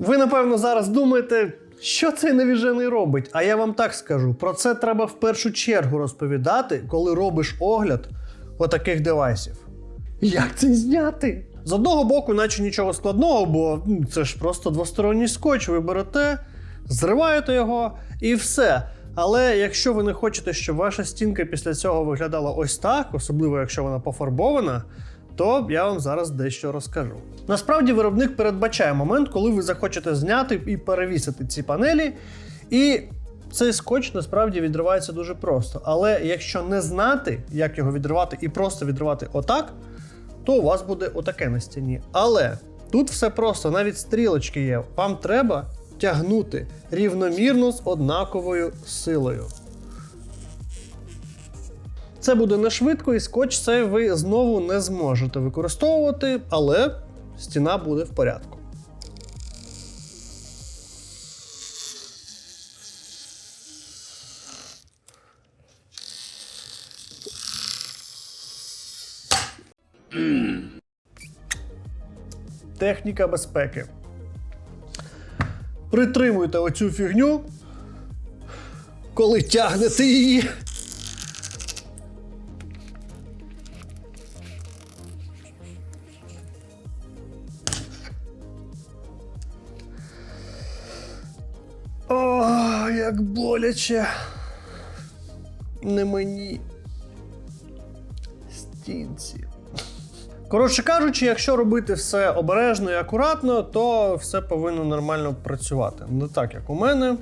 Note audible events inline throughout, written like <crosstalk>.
Ви напевно зараз думаєте, що цей навіжений робить. А я вам так скажу: про це треба в першу чергу розповідати, коли робиш огляд отаких девайсів. Як це зняти? З одного боку, наче нічого складного, бо ну, це ж просто двосторонній скотч. Ви берете, зриваєте його і все. Але якщо ви не хочете, щоб ваша стінка після цього виглядала ось так, особливо якщо вона пофарбована, то я вам зараз дещо розкажу. Насправді, виробник передбачає момент, коли ви захочете зняти і перевісити ці панелі, і цей скотч насправді відривається дуже просто. Але якщо не знати, як його відривати, і просто відривати отак, то у вас буде отаке на стіні. Але тут все просто, навіть стрілочки є. Вам треба тягнути рівномірно з однаковою силою. Це буде не швидко, і скотч цей ви знову не зможете використовувати, але стіна буде в порядку. Техніка безпеки. Притримуйте оцю фігню, коли тягнете її. Як боляче. Не мені. Стінці. Коротше кажучи, якщо робити все обережно і акуратно, то все повинно нормально працювати. Не так, як у мене.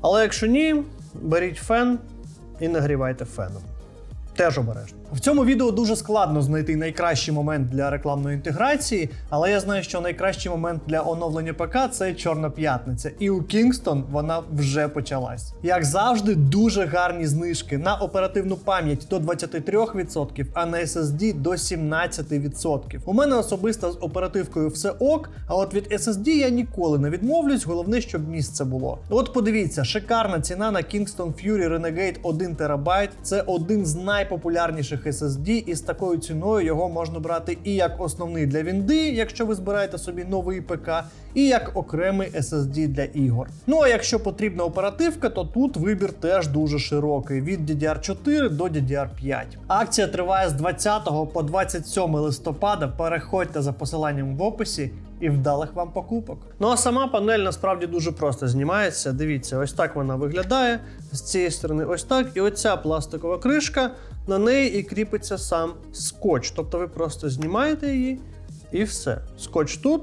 Але якщо ні, беріть фен і нагрівайте феном. Теж обережно. В цьому відео дуже складно знайти найкращий момент для рекламної інтеграції, але я знаю, що найкращий момент для оновлення ПК це Чорна п'ятниця. І у Kingston вона вже почалась. Як завжди, дуже гарні знижки на оперативну пам'ять до 23%, а на SSD до 17%. У мене особисто з оперативкою все ок, а от від SSD я ніколи не відмовлюсь, головне, щоб місце було. От подивіться, шикарна ціна на Kingston Fury Renegade 1 ТБ. Це один з найпопулярніших SSD, і з такою ціною його можна брати і як основний для Вінди, якщо ви збираєте собі новий ПК, і як окремий SSD для ігор. Ну а якщо потрібна оперативка, то тут вибір теж дуже широкий: від DDR4 до DDR5. Акція триває з 20 по 27 листопада. Переходьте за посиланням в описі. І вдалих вам покупок. Ну а сама панель насправді дуже просто знімається. Дивіться, ось так вона виглядає. З цієї сторони, ось так. І оця пластикова кришка, на неї і кріпиться сам скотч. Тобто ви просто знімаєте її і все. Скотч тут,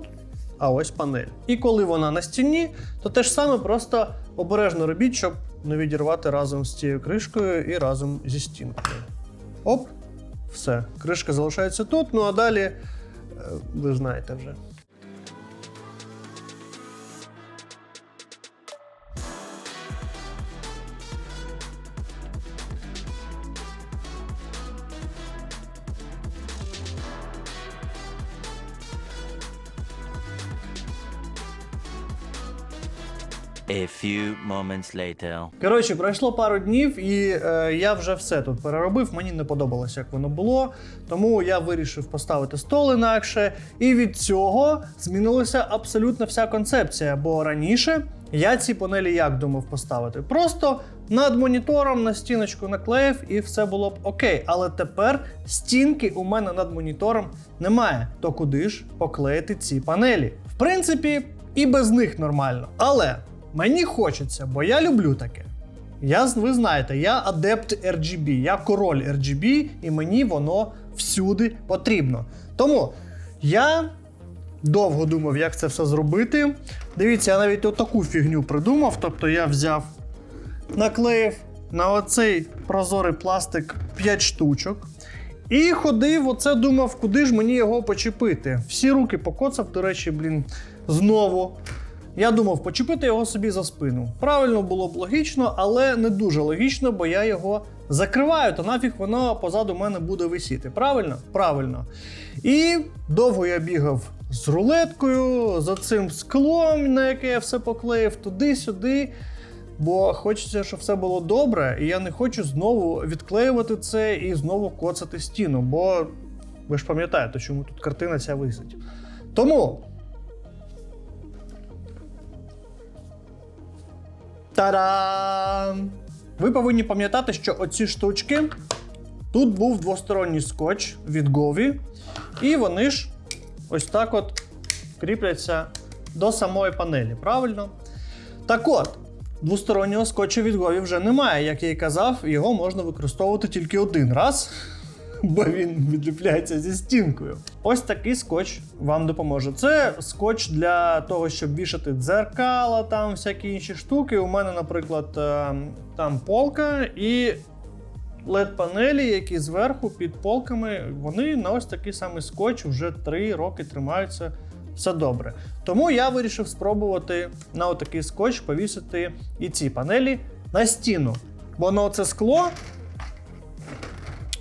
а ось панель. І коли вона на стіні, то те ж саме просто обережно робіть, щоб не відірвати разом з цією кришкою і разом зі стінкою. Оп, все. Кришка залишається тут. Ну а далі е, ви знаєте вже. A few moments later. Коротше, пройшло пару днів, і е, я вже все тут переробив. Мені не подобалося, як воно було. Тому я вирішив поставити стол інакше. І від цього змінилася абсолютно вся концепція. Бо раніше я ці панелі як думав поставити? Просто над монітором на стіночку наклеїв і все було б окей. Але тепер стінки у мене над монітором немає. То куди ж поклеїти ці панелі? В принципі, і без них нормально. Але мені хочеться, бо я люблю таке. Я, ви знаєте, я адепт RGB, я король RGB, і мені воно всюди потрібно. Тому я довго думав, як це все зробити. Дивіться, я навіть отаку фігню придумав. Тобто я взяв, наклеїв на оцей прозорий пластик 5 штучок. І ходив, оце думав, куди ж мені його почепити. Всі руки покоцав, до речі, блін, знову. Я думав почепити його собі за спину. Правильно було б логічно, але не дуже логічно, бо я його закриваю, то нафіг воно позаду мене буде висіти. Правильно? Правильно. І довго я бігав з рулеткою, за цим склом, на яке я все поклеїв, туди-сюди. Бо хочеться, щоб все було добре, і я не хочу знову відклеювати це і знову коцати стіну. Бо ви ж пам'ятаєте, чому тут картина ця висить. Тому Та-дам! Ви повинні пам'ятати, що оці штучки. Тут був двосторонній скотч від Govі, і вони ж ось так от кріпляться до самої панелі, правильно? Так от, двостороннього скотчу від Govі вже немає. Як я і казав, його можна використовувати тільки один раз, <laughs> бо він відліпляється зі стінкою. Ось такий скотч вам допоможе. Це скотч для того, щоб вішати дзеркала, там всякі інші штуки. У мене, наприклад, е, там полка і LED-панелі, які зверху під полками, вони на ось такий самий скотч вже 3 роки тримаються. Все добре. Тому я вирішив спробувати на отакий скотч повісити і ці панелі на стіну. Бо на оце скло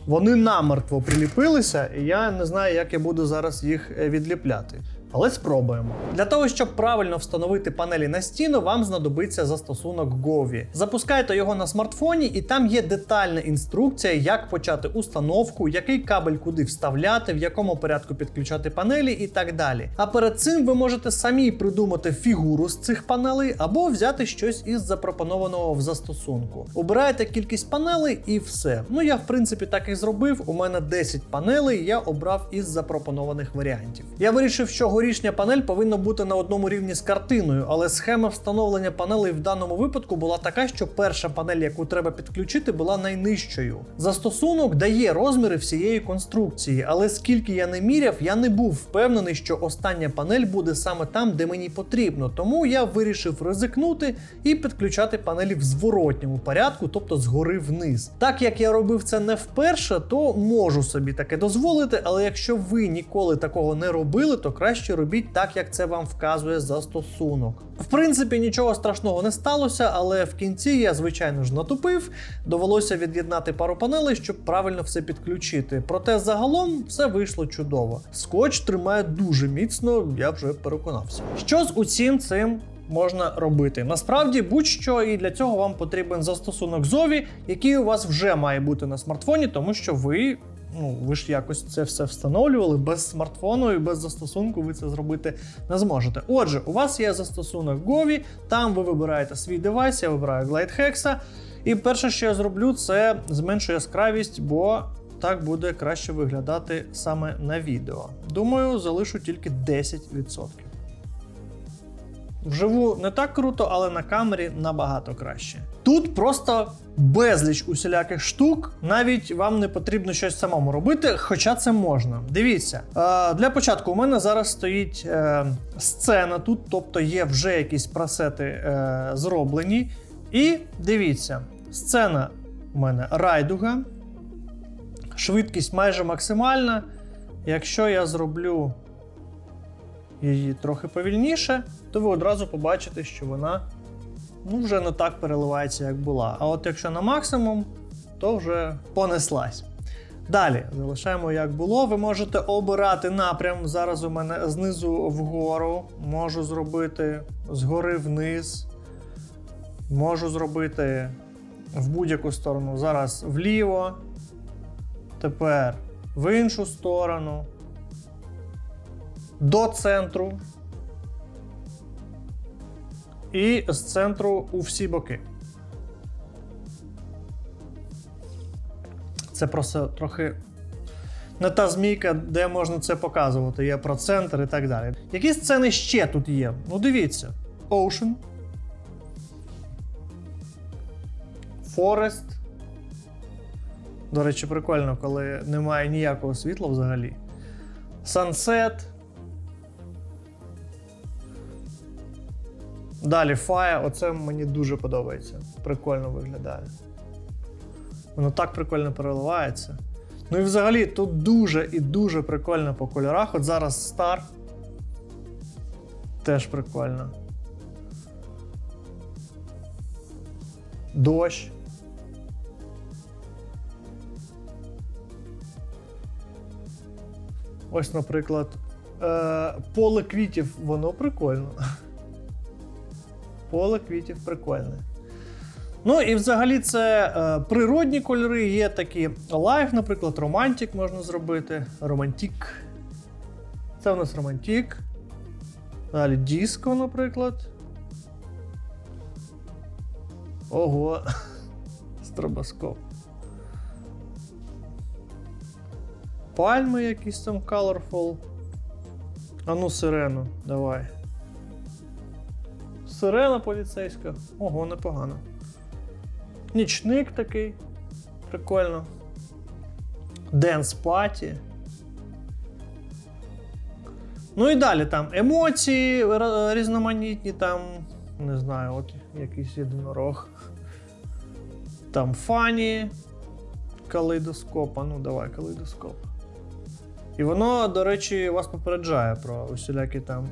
вони намертво приліпилися, і я не знаю, як я буду зараз їх е, відліпляти. Але спробуємо. Для того, щоб правильно встановити панелі на стіну, вам знадобиться застосунок Govі. Запускайте його на смартфоні, і там є детальна інструкція, як почати установку, який кабель куди вставляти, в якому порядку підключати панелі і так далі. А перед цим ви можете самі придумати фігуру з цих панелей або взяти щось із запропонованого в застосунку. Обираєте кількість панелей і все. Ну я в принципі так і зробив. У мене 10 панелей, я обрав із запропонованих варіантів. Я вирішив, що горішня панель повинна бути на одному рівні з картиною, але схема встановлення панелей в даному випадку була така, що перша панель, яку треба підключити, була найнижчою. Застосунок дає розміри всієї конструкції, але скільки я не міряв, я не був впевнений, що остання панель буде саме там, де мені потрібно. Тому я вирішив ризикнути і підключати панелі в зворотньому порядку, тобто згори вниз. Так як я робив це не вперше, то можу собі таке дозволити, але якщо ви ніколи такого не робили, то краще робіть так, як це вам вказує застосунок. В принципі, нічого страшного не сталося, але в кінці я, звичайно ж, натупив. Довелося від'єднати пару панелей, щоб правильно все підключити. Проте загалом все вийшло чудово. Скотч тримає дуже міцно, я вже переконався. Що з усім цим можна робити. Насправді, будь-що, і для цього вам потрібен застосунок Зові, який у вас вже має бути на смартфоні, тому що ви. Ну, ви ж якось це все встановлювали без смартфону і без застосунку ви це зробити не зможете. Отже, у вас є застосунок Govі, там ви вибираєте свій девайс, я вибираю GlideHex. І перше, що я зроблю, це зменшу яскравість, бо так буде краще виглядати саме на відео. Думаю, залишу тільки 10%. Вживу не так круто, але на камері набагато краще. Тут просто безліч усіляких штук, навіть вам не потрібно щось самому робити, хоча це можна. Дивіться, е, для початку у мене зараз стоїть е, сцена тут, тобто є вже якісь пресети е, зроблені. І дивіться, сцена у мене райдуга, швидкість майже максимальна. Якщо я зроблю її трохи повільніше, то ви одразу побачите, що вона ну, вже не так переливається, як була. А от якщо на максимум, то вже понеслась. Далі залишаємо як було. Ви можете обирати напрям. Зараз у мене знизу вгору. Можу зробити згори вниз. Можу зробити в будь-яку сторону. Зараз вліво. Тепер в іншу сторону. До центру. І з центру у всі боки. Це просто трохи не та змійка, де можна це показувати. Є про центр і так далі. Які сцени ще тут є? Ну, дивіться: Ocean. Forest. До речі, прикольно, коли немає ніякого світла взагалі. Sunset. Далі Fire, оце мені дуже подобається. Прикольно виглядає. Воно так прикольно переливається. Ну і взагалі тут дуже і дуже прикольно по кольорах. От зараз Star. Теж прикольно. Дощ. Ось, наприклад, е, поле квітів, воно прикольно. Поле квітів прикольне. Ну і взагалі це е, природні кольори, є такі лайф, наприклад, романтик можна зробити. Романтик. Це у нас романтик. Далі диско, наприклад. Ого. <laughs> Стробоскоп. Пальми якісь там colorful. А ну сирену, давай. Сирена поліцейська. Ого, непогано. Нічник такий. Прикольно. Денс паті. Ну і далі там емоції різноманітні, там, не знаю, от якийсь єдинорог. Там фані. Калейдоскоп. А ну давай, калейдоскоп. І воно, до речі, вас попереджає про усілякі там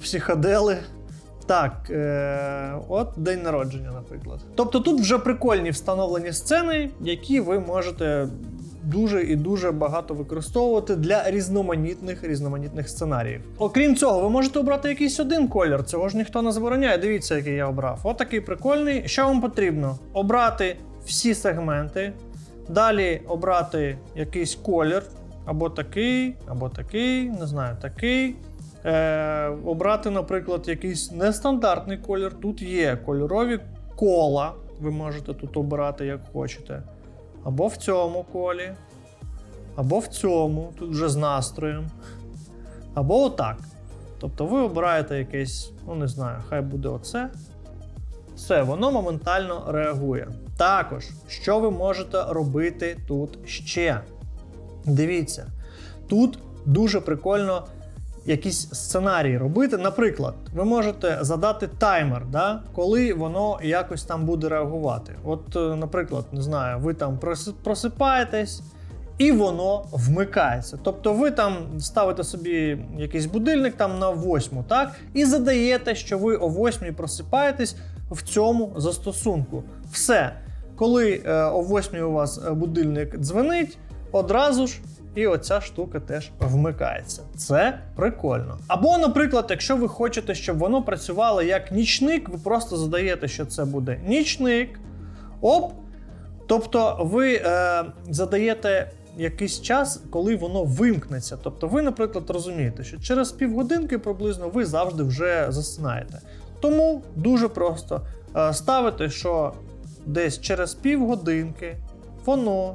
психодели. Так, е, от день народження, наприклад. Тобто тут вже прикольні встановлені сцени, які ви можете дуже і дуже багато використовувати для різноманітних різноманітних сценаріїв. Окрім цього, ви можете обрати якийсь один колір, цього ж ніхто не забороняє. Дивіться, який я обрав. От такий прикольний. Що вам потрібно? Обрати всі сегменти, далі обрати якийсь колір, або такий, або такий, не знаю, такий. Е, обрати, наприклад, якийсь нестандартний колір. Тут є кольорові кола. Ви можете тут обирати як хочете. Або в цьому колі, або в цьому, тут вже з настроєм. Або отак. Тобто ви обираєте якесь, ну не знаю, хай буде оце. Все, воно моментально реагує. Також, що ви можете робити тут ще? Дивіться, тут дуже прикольно якісь сценарії робити. Наприклад, ви можете задати таймер, да, коли воно якось там буде реагувати. От, е, наприклад, не знаю, ви там просипаєтесь. І воно вмикається. Тобто ви там ставите собі якийсь будильник там на восьму, так? І задаєте, що ви о восьмій просипаєтесь в цьому застосунку. Все. Коли е, о восьмій у вас е, будильник дзвенить, одразу ж і оця штука теж вмикається. Це прикольно. Або, наприклад, якщо ви хочете, щоб воно працювало як нічник, ви просто задаєте, що це буде нічник. Оп. Тобто ви е, задаєте якийсь час, коли воно вимкнеться. Тобто, ви, наприклад, розумієте, що через півгодинки приблизно ви завжди вже засинаєте. Тому дуже просто е, ставите, що десь через півгодинки воно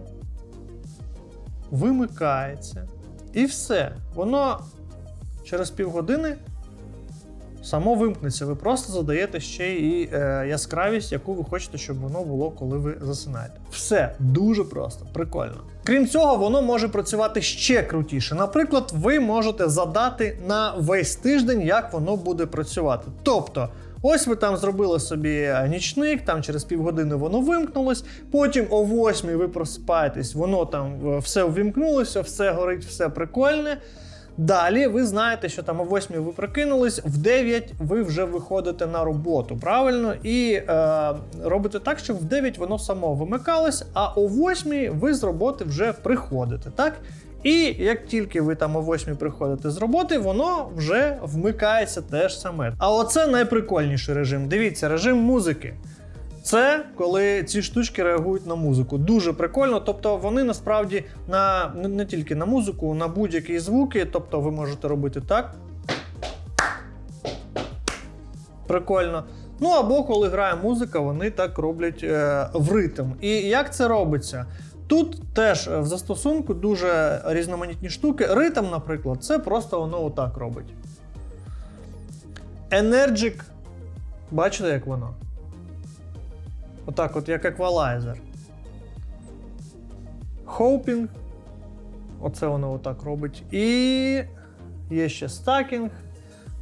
вимикається. І все. Воно через півгодини само вимкнеться. Ви просто задаєте ще і е, яскравість, яку ви хочете, щоб воно було, коли ви засинаєте. Все дуже просто, прикольно. Крім цього, воно може працювати ще крутіше. Наприклад, ви можете задати на весь тиждень, як воно буде працювати. Тобто. Ось ви там зробили собі нічник, там через півгодини воно вимкнулось. Потім о 8 ви просипаєтесь, воно там е, все ввімкнулося, все горить, все прикольне. Далі ви знаєте, що там о 8 ви прокинулись, в 9 ви вже виходите на роботу, правильно? І е, робите так, щоб в 9 воно само вимикалось, а о 8 ви з роботи вже приходите, так? І як тільки ви там о 8 приходите з роботи, воно вже вмикається теж саме. А оце найприкольніший режим. Дивіться, режим музики. Це коли ці штучки реагують на музику. Дуже прикольно. Тобто вони насправді на не, тільки на музику, на будь-які звуки. Тобто ви можете робити так. Прикольно. Ну або коли грає музика, вони так роблять е, в ритм. І як це робиться? Тут теж е, в застосунку дуже різноманітні штуки. Ритм, наприклад, це просто воно отак робить. Energic. Бачите, як воно? Отак, от як еквалайзер. Hoping. Оце воно отак робить. І є ще стакінг.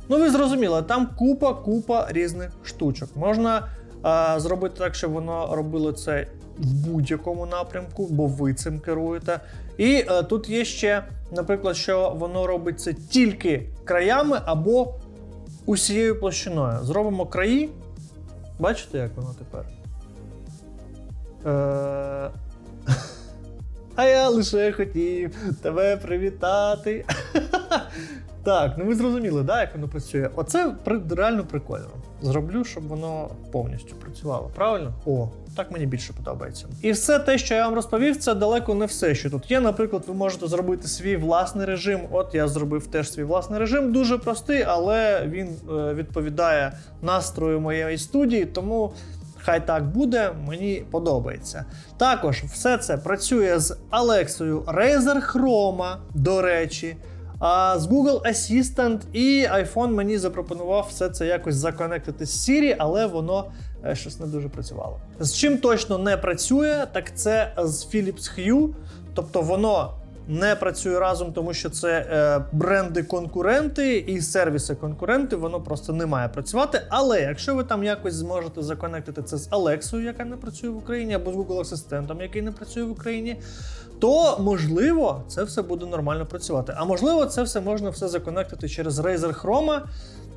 Ну, ви зрозуміли, там купа, купа різних штучок. Можна а, зробити так, щоб воно робило це в будь-якому напрямку, бо ви цим керуєте. І е, тут є ще, наприклад, що воно робить це тільки краями або усією площиною. Зробимо краї. Бачите, як воно тепер? Е... <laughs> А я лише хотів тебе привітати. <laughs> Так, ну ви зрозуміли, да, як воно працює. Оце реально прикольно. Зроблю, щоб воно повністю працювало. Правильно? О, так мені більше подобається. І все те, що я вам розповів, це далеко не все, що тут є. Наприклад, ви можете зробити свій власний режим. От я зробив теж свій власний режим. Дуже простий, але він е, відповідає настрою моєї студії. Тому Хай так буде, мені подобається. Також все це працює з Алексою Razer Chroma, до речі. А з Google Assistant і iPhone мені запропонував все це якось законектити з Siri, але воно щось не дуже працювало. З чим точно не працює, так це з Philips Hue. Тобто воно не працює разом, тому що це е, бренди-конкуренти і сервіси-конкуренти, воно просто не має працювати. Але якщо ви там якось зможете законектити це з Алексою, яка не працює в Україні, або з Google Асистентом, який не працює в Україні, то можливо це все буде нормально працювати. А можливо, це все можна все законектити через Razer Chroma.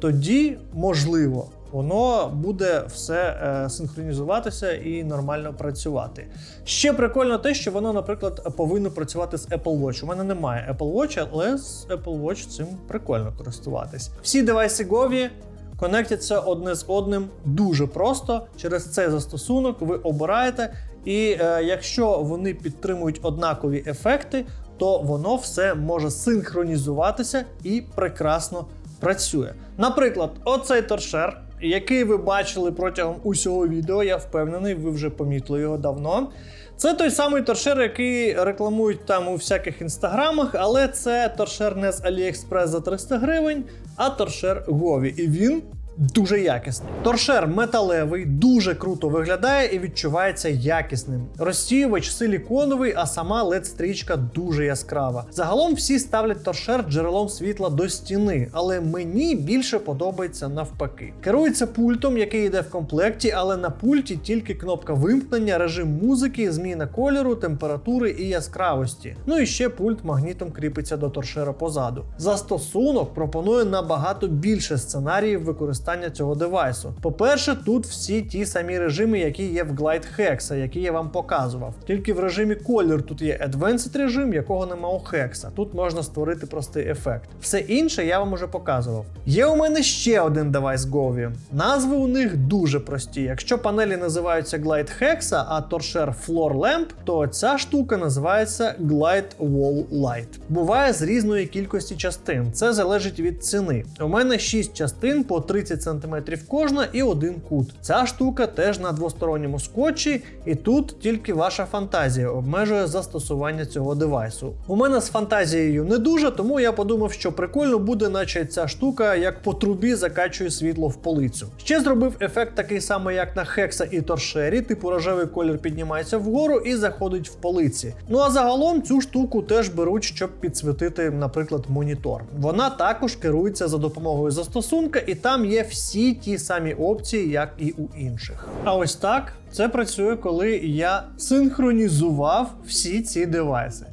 Тоді можливо. Воно буде все е, синхронізуватися і нормально працювати. Ще прикольно те, що воно, наприклад, повинно працювати з Apple Watch. У мене немає Apple Watch, але з Apple Watch цим прикольно користуватись. Всі девайси Govі конектяться одне з одним дуже просто. Через цей застосунок ви обираєте, і е, якщо вони підтримують однакові ефекти, то воно все може синхронізуватися і прекрасно працює. Наприклад, оцей торшер, який ви бачили протягом усього відео, я впевнений, ви вже помітили його давно. Це той самий торшер, який рекламують там у всяких інстаграмах, але це торшер не з AliExpress за 300 гривень, а торшер Гові. І він дуже якісний. Торшер металевий, дуже круто виглядає і відчувається якісним. Розсіювач силіконовий, а сама led стрічка дуже яскрава. Загалом всі ставлять торшер джерелом світла до стіни, але мені більше подобається навпаки. Керується пультом, який йде в комплекті, але на пульті тільки кнопка вимкнення, режим музики, зміна кольору, температури і яскравості. Ну і ще пульт магнітом кріпиться до торшера позаду. Застосунок пропонує набагато більше сценаріїв використання цього девайсу. По-перше, тут всі ті самі режими, які є в Glide Hexa, які я вам показував. Тільки в режимі колір тут є Advanced режим, якого нема у Hexa. Тут можна створити простий ефект. Все інше я вам уже показував. Є у мене ще один девайс Govі. Назви у них дуже прості. Якщо панелі називаються Glide Hexa, а торшер Floor Lamp, то ця штука називається Glide Wall Light. Буває з різної кількості частин. Це залежить від ціни. У мене 6 частин по 30 см кожна і один кут. Ця штука теж на двосторонньому скотчі, і тут тільки ваша фантазія обмежує застосування цього девайсу. У мене з фантазією не дуже, тому я подумав, що прикольно буде, наче ця штука як по трубі закачує світло в полицю. Ще зробив ефект такий самий, як на Хекса і торшері, типу рожевий колір піднімається вгору і заходить в полиці. Ну а загалом цю штуку теж беруть, щоб підсвітити, наприклад, монітор. Вона також керується за допомогою застосунка, і там є всі ті самі опції, як і у інших. А ось так це працює, коли я синхронізував всі ці девайси.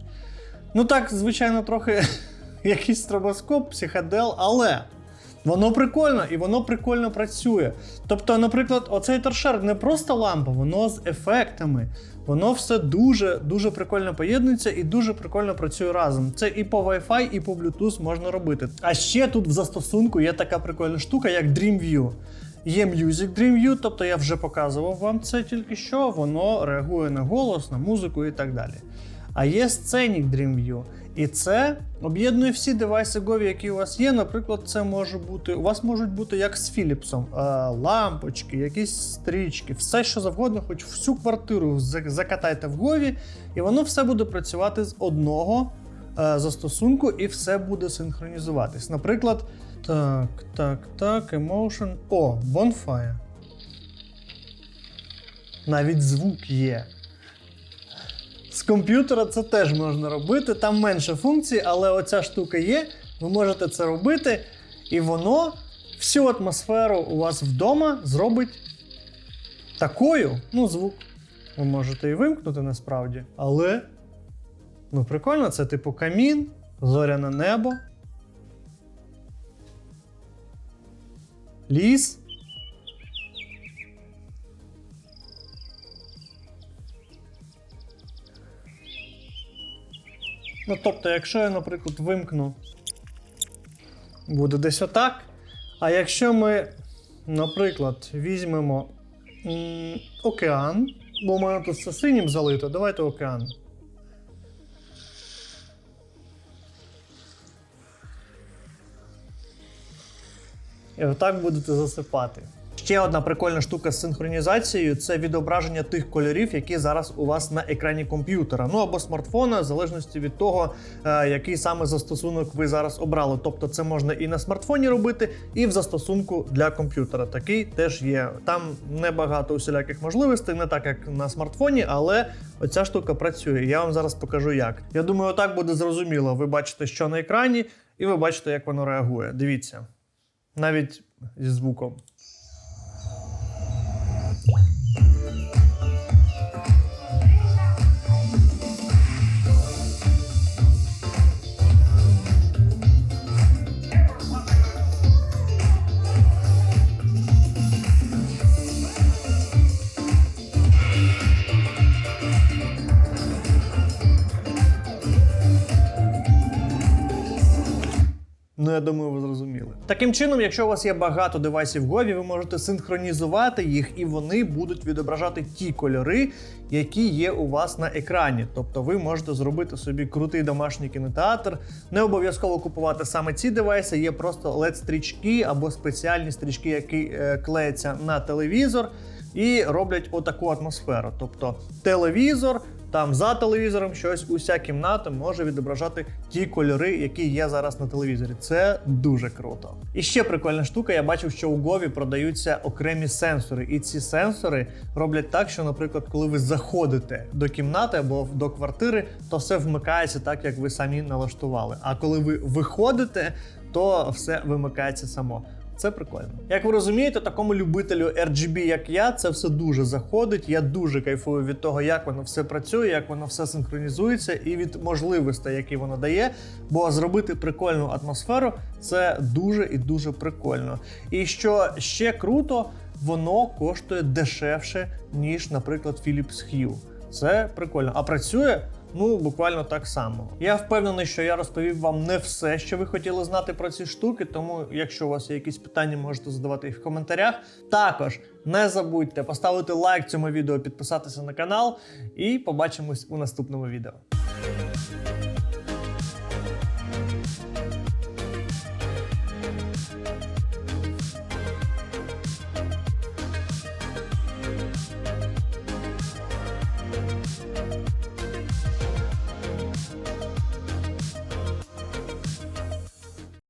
Ну так, звичайно, трохи <laughs> якийсь стробоскоп, психодел, але воно прикольно і воно прикольно працює. Тобто, наприклад, оцей торшер не просто лампа, воно з ефектами. Воно все дуже дуже прикольно поєднується і дуже прикольно працює разом. Це і по Wi-Fi, і по Bluetooth можна робити. А ще тут в застосунку є така прикольна штука, як DreamView. Є Music DreamView, тобто я вже показував вам це тільки що, воно реагує на голос, на музику і так далі. А є Scenic DreamView. І це об'єднує всі девайси Govі, які у вас є. Наприклад, це може бути. У вас можуть бути як з Philipsом, е, лампочки, якісь стрічки, все що завгодно, хоч всю квартиру закатайте в Govі, і воно все буде працювати з одного е, застосунку, і все буде синхронізуватись. Наприклад, так, так, так, Emotion. О, Bonfire. Навіть звук є. З комп'ютера це теж можна робити. Там менше функцій, але оця штука є. Ви можете це робити, і воно всю атмосферу у вас вдома зробить такою. Ну, звук ви можете і вимкнути насправді. Але ну, прикольно, це типу камін, зоряне небо. Ліс. Ну, тобто, якщо я, наприклад, вимкну, буде десь отак. А якщо ми, наприклад, візьмемо м, океан, бо у мене тут все синім залито, давайте океан. І отак будете засипати. Ще одна прикольна штука з синхронізацією це відображення тих кольорів, які зараз у вас на екрані комп'ютера, ну або смартфона, в залежності від того, е, який саме застосунок ви зараз обрали. Тобто, це можна і на смартфоні робити, і в застосунку для комп'ютера. Такий теж є. Там небагато усіляких можливостей, не так як на смартфоні, але оця штука працює. Я вам зараз покажу як. Я думаю, отак буде зрозуміло. Ви бачите, що на екрані, і ви бачите, як воно реагує. Дивіться, навіть зі звуком. Думаю, ви зрозуміли. Таким чином, якщо у вас є багато девайсів Govі, ви можете синхронізувати їх, і вони будуть відображати ті кольори, які є у вас на екрані. Тобто ви можете зробити собі крутий домашній кінотеатр. Не обов'язково купувати саме ці девайси, є просто led стрічки або спеціальні стрічки, які е, клеяться на телевізор. І роблять отаку атмосферу. Тобто телевізор, там за телевізором щось, уся кімната може відображати ті кольори, які є зараз на телевізорі. Це дуже круто. І ще прикольна штука. Я бачив, що у Гові продаються окремі сенсори, і ці сенсори роблять так, що, наприклад, коли ви заходите до кімнати або до квартири, то все вмикається так, як ви самі налаштували. А коли ви виходите, то все вимикається само. Це прикольно. Як ви розумієте, такому любителю RGB, як я, це все дуже заходить. Я дуже кайфую від того, як воно все працює, як воно все синхронізується, і від можливостей, які воно дає. Бо зробити прикольну атмосферу це дуже і дуже прикольно. І що ще круто, воно коштує дешевше, ніж, наприклад, Philips Hue. Це прикольно. А працює ну буквально так само. Я впевнений, що я розповів вам не все, що ви хотіли знати про ці штуки. Тому, якщо у вас є якісь питання, можете задавати їх в коментарях. Також не забудьте поставити лайк цьому відео, підписатися на канал, і побачимось у наступному відео.